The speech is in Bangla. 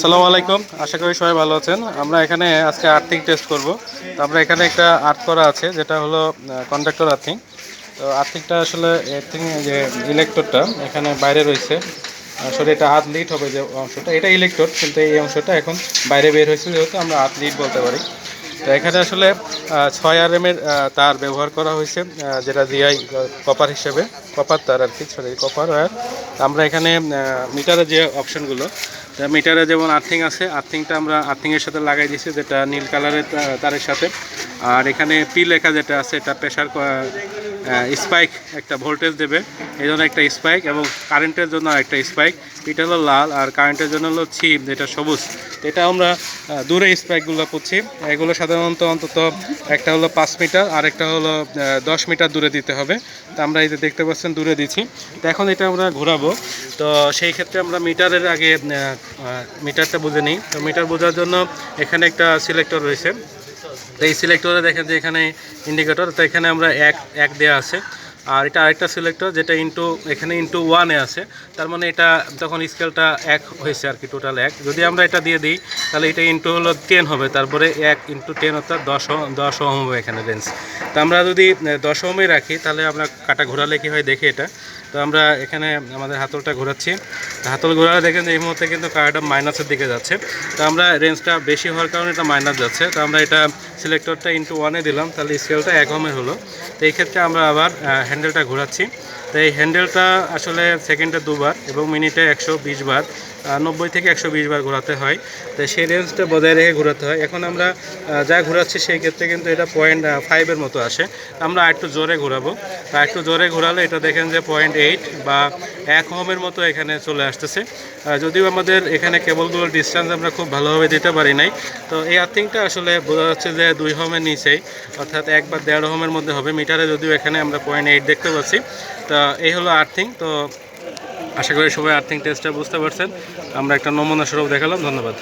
আসসালামু আলাইকুম। আশা করি সবাই ভালো আছেন। আমরা এখানে আজকে আর্থিং টেস্ট করব। তো আমরা এখানে একটা আর্থ করা আছে, যেটা হলো কন্ডাক্টর আর্থিং। তো আর্থিংটা আসলে আর্থিং যে ইলেকট্রোডটা এখানে বাইরে রয়েছে। আসলে এটা হাত লিড হবে যে অংশটা। এটা ইলেকট্রোড কিন্তু এই অংশটা এখন বাইরে বের হয়েছে, যেহেতু আমরা হাত লিড বলতে পারি। তো এখানে আসলে ছয় আর এর তার ব্যবহার করা হয়েছে যেটা জিআই কপার হিসেবে। কপার তার আর কি সরি কপার আর আমরা এখানে মিটারে যে অপশনগুলো মিটারে যেমন আর্থিং আছে, আর্থিংটা আমরা আর্থিংয়ের সাথে লাগাই দিয়েছি, যেটা নীল কালারের তারের সাথে। আর এখানে পি লেখা যেটা আছে, এটা প্রেশার স্পাইক একটা ভোল্টেজ দেবে। এই জন্য একটা স্পাইক এবং কারেন্টের জন্য একটা স্পাইক এটা হলো লাল আর কারেন্টের জন্য হলো ছিপ, যেটা সবুজ। এটা আমরা দূরে স্পাইকগুলো করছি। এগুলো সাধারণত অন্তত একটা হলো পাঁচ মিটার আর একটা হলো দশ মিটার দূরে দিতে হবে। তো আমরা এই যে দেখতে পাচ্ছেন, দূরে দিচ্ছি। তো এখন এটা আমরা ঘোরাবো। তো সেই ক্ষেত্রে আমরা মিটারের আগে মিটারটা বুঝে নিই। তো মিটার বোঝার জন্য এখানে একটা সিলেক্টর রয়েছে। তো এই সিলেক্টরে দেখেন যে এখানে ইন্ডিকেটর তো এখানে আমরা এক এক দেওয়া আছে। আর এটা আরেকটা সিলেক্টর যেটা ইন্টু এখানে ইন্টু ওয়ানে আছে। তার মানে এটা তখন স্কেলটা এক হয়েছে আর কি টোটাল এক। যদি আমরা এটা দিয়ে দিই, তাহলে এটা ইন্টু হলো টেন হবে। তারপরে এক ইন্টু টেন অর্থাৎ দশ দশ ওহম হবে এখানে রেঞ্জ তো আমরা যদি দশ ওহমই রাখি, তাহলে আমরা কাটা ঘোরালে কী হয় দেখি এটা। তো আমরা এখানে আমাদের হাতলটা ঘোরাচ্ছি। হাতল ঘোরালে দেখেন যে এই মুহূর্তে কিন্তু কার্ডটা মাইনাসের দিকে যাচ্ছে। তো আমরা রেঞ্জটা বেশি হওয়ার কারণে এটা মাইনাস যাচ্ছে। তো আমরা এটা সিলেক্টরটা ইন্টু ওয়ানে দিলাম, তাহলে স্কেলটা এক হোমের হলো। তো এই ক্ষেত্রে আমরা আবার হ্যান্ডেলটা ঘোরাচ্ছি। তো এই হ্যান্ডেলটা আসলে সেকেন্ডে দুবার এবং মিনিটে একশো বিশ বার নব্বই থেকে একশো বিশ বার ঘোরাতে হয়। তো সেই রেঞ্জটা বজায় রেখে ঘোরাতে হয়। এখন আমরা যা ঘোরাচ্ছি সেই ক্ষেত্রে কিন্তু এটা পয়েন্ট ফাইভের মতো আসে। আমরা একটু জোরে ঘোরাবো। তা একটু জোরে ঘোরালে এটা দেখেন যে পয়েন্ট এইট বা এক হোমের মতো এখানে চলে আসতেছে। যদিও আমাদের এখানে কেবলগুলোর ডিস্টেন্স আমরা খুব ভালোভাবে দিতে পারি নাই। তো এই আর্থিংটা আসলে বোঝা যাচ্ছে যে দুই হোমের নিচেই, অর্থাৎ এক বা দেড় হোমের মধ্যে হবে মিটারে যদিও এখানে আমরা পয়েন্ট এইট দেখতে পাচ্ছি। তা এই হলো আর্থিং। তো আশা করি সবাই আর্থিং টেস্টটা বুঝতে পারছেন। আমরা একটা নমুনা স্বরূপ দেখালাম। ধন্যবাদ।